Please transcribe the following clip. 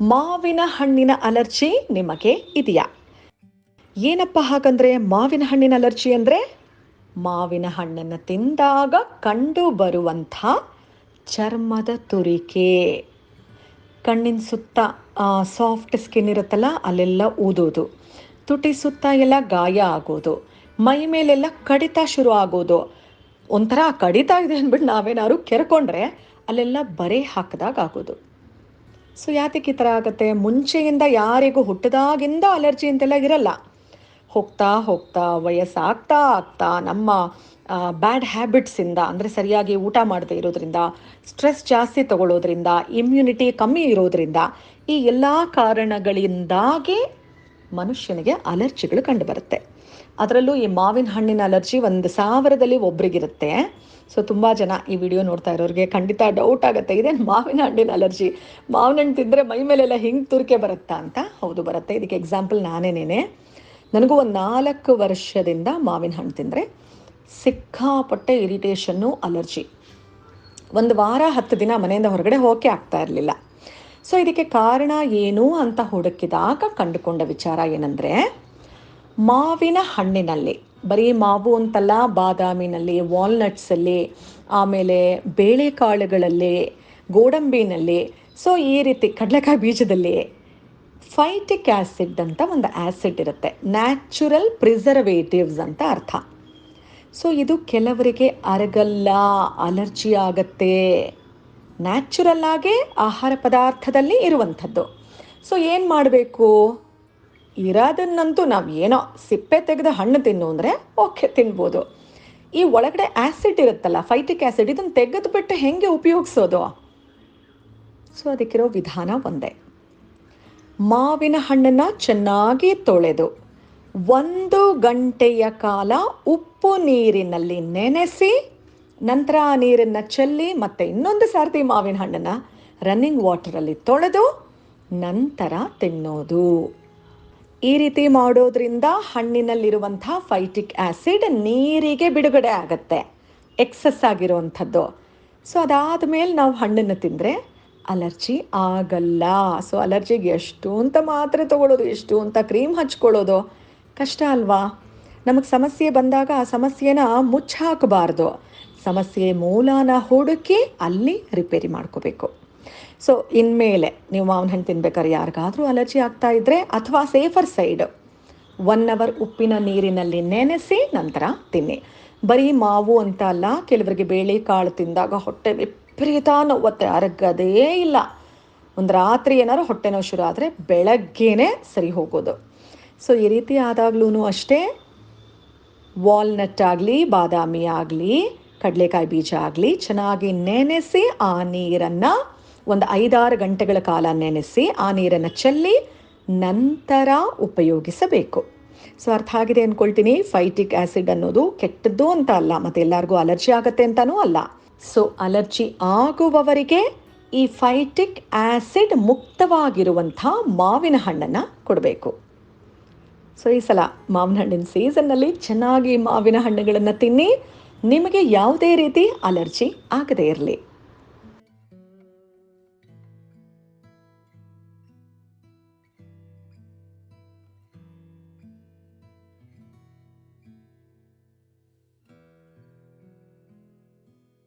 ಮಾವಿನ ಹಣ್ಣಿನ ಅಲರ್ಜಿ ನಿಮಗೆ ಇದೆಯಾ? ಏನಪ್ಪ ಹಾಗಂದ್ರೆ ಮಾವಿನ ಹಣ್ಣಿನ ಅಲರ್ಜಿ ಅಂದರೆ ಮಾವಿನ ಹಣ್ಣನ್ನು ತಿಂದಾಗ ಕಂಡು ಬರುವಂಥ ಚರ್ಮದ ತುರಿಕೆ. ಕಣ್ಣಿನ ಸುತ್ತ ಸಾಫ್ಟ್ ಸ್ಕಿನ್ ಇರುತ್ತಲ್ಲ, ಅಲ್ಲೆಲ್ಲ ಊದೋದು ತುಟಿ ಸುತ್ತ ಎಲ್ಲ ಗಾಯ ಆಗೋದು. ಮೈ ಮೇಲೆಲ್ಲ ಕಡಿತ ಶುರು ಆಗೋದು. ಒಂಥರ ಕಡಿತ ಇದೆ ಅಂದ್ಬಿಟ್ಟು ನಾವೇನಾದ್ರು ಕೆರ್ಕೊಂಡ್ರೆ ಅಲ್ಲೆಲ್ಲ ಬರೆ ಹಾಕಿದಾಗ ಆಗೋದು. ಸೊ ಯಾತಕ್ಕೆ ಈ ಥರ ಆಗುತ್ತೆ? ಮುಂಚೆಯಿಂದ ಯಾರಿಗೂ ಹುಟ್ಟದಾಗಿಂದ ಅಲರ್ಜಿ ಅಂತೆಲ್ಲ ಇರಲ್ಲ. ಹೋಗ್ತಾ ಹೋಗ್ತಾ, ವಯಸ್ಸಾಗ್ತಾ ಆಗ್ತಾ, ನಮ್ಮ ಬ್ಯಾಡ್ ಹ್ಯಾಬಿಟ್ಸಿಂದ ಅಂದರೆ ಸರಿಯಾಗಿ ಊಟ ಮಾಡದೇ ಇರೋದ್ರಿಂದ ಸ್ಟ್ರೆಸ್ ಜಾಸ್ತಿ ತಗೊಳ್ಳೋದ್ರಿಂದ ಇಮ್ಯುನಿಟಿ ಕಮ್ಮಿ ಇರೋದ್ರಿಂದ, ಈ ಎಲ್ಲ ಕಾರಣಗಳಿಂದಾಗಿ ಮನುಷ್ಯನಿಗೆ ಅಲರ್ಜಿಗಳು ಕಂಡುಬರುತ್ತೆ. ಅದರಲ್ಲೂ ಈ ಮಾವಿನ ಹಣ್ಣಿನ ಅಲರ್ಜಿ ಒಂದು ಸಾವಿರದಲ್ಲಿ ಒಬ್ರಿಗಿರುತ್ತೆ. ಸೊ ತುಂಬ ಜನ ಈ ವಿಡಿಯೋ ನೋಡ್ತಾ ಇರೋರಿಗೆ ಖಂಡಿತ ಡೌಟ್ ಆಗುತ್ತೆ. ಇದೇನು ಮಾವಿನ ಹಣ್ಣಿನ ಅಲರ್ಜಿ? ಮಾವಿನ ಹಣ್ಣು ತಿಂದರೆ ಮೈ ಮೇಲೆಲ್ಲ ಹಿಂಗೆ ತುರಿಕೆ ಬರುತ್ತಾ ಅಂತ? ಹೌದು, ಬರುತ್ತೆ. ಇದಕ್ಕೆ ಎಕ್ಸಾಂಪಲ್ ನಾನೇನೇನೆ. ನನಗೂ ಒಂದು ನಾಲ್ಕು ವರ್ಷದಿಂದ ಮಾವಿನ ಹಣ್ಣು ತಿಂದರೆ ಸಿಕ್ಕಾಪಟ್ಟೆ ಇರಿಟೇಷನ್ನು ಅಲರ್ಜಿ. ಒಂದು ವಾರ, ಹತ್ತು ದಿನ ಮನೆಯಿಂದ ಹೊರಗಡೆ ಹೋಗಕ್ಕೆ ಆಗ್ತಾ ಇರಲಿಲ್ಲ. ಸೊ ಇದಕ್ಕೆ ಕಾರಣ ಏನು ಅಂತ ಹುಡುಕಿದಾಗ ಕಂಡುಕೊಂಡ ವಿಚಾರ ಏನಂದರೆ, ಮಾವಿನ ಹಣ್ಣಿನಲ್ಲಿ, ಬರೀ ಮಾವು ಅಂತಲ್ಲ, ಬಾದಾಮಿನಲ್ಲಿ ವಾಲ್ನಟ್ಸಲ್ಲಿ ಆಮೇಲೆ ಬೇಳೆಕಾಳುಗಳಲ್ಲಿ, ಗೋಡಂಬಿನಲ್ಲಿ ಸೊ ಈ ರೀತಿ ಕಡಲೆಕಾಯಿ ಬೀಜದಲ್ಲಿ ಫೈಟಿಕ್ ಆ್ಯಸಿಡ್ ಅಂತ ಒಂದು ಆ್ಯಸಿಡ್ ಇರುತ್ತೆ. ನ್ಯಾಚುರಲ್ ಪ್ರಿಸರ್ವೇಟಿವ್ಸ್ ಅಂತ ಅರ್ಥ. ಸೊ ಇದು ಕೆಲವರಿಗೆ ಅರಗಲ್ಲ, ಅಲರ್ಜಿ ಆಗತ್ತೆ. ನ್ಯಾಚುರಲ್ ಆಗೇ ಆಹಾರ ಪದಾರ್ಥದಲ್ಲಿ ಇರುವಂಥದ್ದು. ಸೊ ಏನು ಮಾಡಬೇಕು? ಇರೋದನ್ನಂತೂ ನಾವು ಏನೋ ಸಿಪ್ಪೆ ತೆಗೆದು ಹಣ್ಣು ತಿನ್ನು ಅಂದರೆ ಓಕೆ, ತಿನ್ಬೋದು. ಈ ಒಳಗಡೆ ಆ್ಯಸಿಡ್ ಇರುತ್ತಲ್ಲ ಫೈಟಿಕ್ ಆ್ಯಸಿಡ್ ಇದನ್ನು ತೆಗೆದುಬಿಟ್ಟು ಹೆಂಗೆ ಉಪಯೋಗಿಸೋದು? ಸೊ ಅದಕ್ಕಿರೋ ವಿಧಾನ ಒಂದೇ. ಮಾವಿನ ಹಣ್ಣನ್ನು ಚೆನ್ನಾಗಿ ತೊಳೆದು ಒಂದು ಗಂಟೆಯ ಕಾಲ ಉಪ್ಪು ನೀರಿನಲ್ಲಿ ನೆನೆಸಿ ನಂತರ ಆ ನೀರನ್ನು ಚೆಲ್ಲಿ ಮತ್ತೆ ಇನ್ನೊಂದು ಸಾರ್ತಿ ಮಾವಿನ ಹಣ್ಣನ್ನು ರನ್ನಿಂಗ್ ವಾಟರಲ್ಲಿ ತೊಳೆದು ನಂತರ ತಿನ್ನೋದು. ಈ ರೀತಿ ಮಾಡೋದ್ರಿಂದ ಹಣ್ಣಿನಲ್ಲಿರುವಂಥ ಫೈಟಿಕ್ ಆ್ಯಸಿಡ್ ನೀರಿಗೆ ಬಿಡುಗಡೆ ಆಗುತ್ತೆ ಎಕ್ಸಸ್ ಆಗಿರುವಂಥದ್ದು. ಸೊ ಅದಾದ ಮೇಲೆ ನಾವು ಹಣ್ಣನ್ನು ತಿಂದರೆ ಅಲರ್ಜಿ ಆಗಲ್ಲ. ಸೊ ಅಲರ್ಜಿಗೆ ಎಷ್ಟು ಅಂತ ಮಾತ್ರೆ ತೊಗೊಳ್ಳೋದು ಎಷ್ಟು ಅಂತ ಕ್ರೀಮ್ ಹಚ್ಕೊಳ್ಳೋದು ಕಷ್ಟ ಅಲ್ವಾ? ನಮಗೆ ಸಮಸ್ಯೆ ಬಂದಾಗ ಆ ಸಮಸ್ಯೆನ ಮುಚ್ಚಾಕಬಾರ್ದು. ಸಮಸ್ಯೆ ಮೂಲನ ಹುಡುಕಿ ಅಲ್ಲಿ ರಿಪೇರಿ ಮಾಡ್ಕೋಬೇಕು. ಸೊ ಇನ್ಮೇಲೆ ನೀವು ಮಾವಿನ ಹಣ್ಣು ತಿನ್ಬೇಕಾದ್ರೆ ಯಾರಿಗಾದರೂ ಅಲರ್ಜಿ ಆಗ್ತಾ ಇದ್ದರೆ ಅಥವಾ ಸೇಫರ್ ಸೈಡ್ ಒನ್ ಅವರ್ ಉಪ್ಪಿನ ನೀರಿನಲ್ಲಿ ನೆನೆಸಿ ನಂತರ ತಿನ್ನಿ. ಬರೀ ಮಾವು ಅಂತ ಅಲ್ಲ, ಕೆಲವರಿಗೆ ಬೇಳೆ ಕಾಳು ತಿಂದಾಗ ಹೊಟ್ಟೆ ವಿಪರೀತ ನೋವತ್ತೆ, ಅರಗದೇ ಇಲ್ಲ. ಒಂದು ರಾತ್ರಿ ಏನಾದ್ರು ಹೊಟ್ಟೆ ನೋವು ಶುರು ಆದರೆ ಬೆಳಗ್ಗೆನೇ ಸರಿ ಹೋಗೋದು. ಸೊ ಈ ರೀತಿ ಆದಾಗ್ಲೂ ಅಷ್ಟೇ. ವಾಲ್ನಟ್ ಆಗಲಿ, ಬಾದಾಮಿ ಆಗಲಿ ಕಡಲೆಕಾಯಿ ಬೀಜ ಆಗಲಿ, ಚೆನ್ನಾಗಿ ನೆನೆಸಿ ಆ ನೀರನ್ನು ಒಂದು ಐದಾರು ಗಂಟೆಗಳ ಕಾಲ ನೆನೆಸಿ ಆ ನೀರನ್ನು ಚೆಲ್ಲಿ ನಂತರ ಉಪಯೋಗಿಸಬೇಕು. ಸೊ ಅರ್ಥ ಆಗಿದೆ ಅಂದ್ಕೊಳ್ತೀನಿ ಫೈಟಿಕ್ ಆ್ಯಸಿಡ್ ಅನ್ನೋದು ಕೆಟ್ಟದ್ದು ಅಂತ ಅಲ್ಲ, ಮತ್ತು ಎಲ್ಲರಿಗೂ ಅಲರ್ಜಿ ಆಗುತ್ತೆ ಅಂತಲೂ ಅಲ್ಲ. ಸೊ ಅಲರ್ಜಿ ಆಗುವವರಿಗೆ ಈ ಫೈಟಿಕ್ ಆ್ಯಸಿಡ್ ಮುಕ್ತವಾಗಿರುವಂಥ ಮಾವಿನ ಹಣ್ಣನ್ನು ಕೊಡಬೇಕು. ಸೊ ಈ ಸಲ ಮಾವಿನ ಹಣ್ಣಿನ ಸೀಸನ್ನಲ್ಲಿ ಚೆನ್ನಾಗಿ ಮಾವಿನ ಹಣ್ಣುಗಳನ್ನು ತಿನ್ನಿ. ನಿಮಗೆ ಯಾವುದೇ ರೀತಿ ಅಲರ್ಜಿ ಆಗದೇ ಇರಲಿ.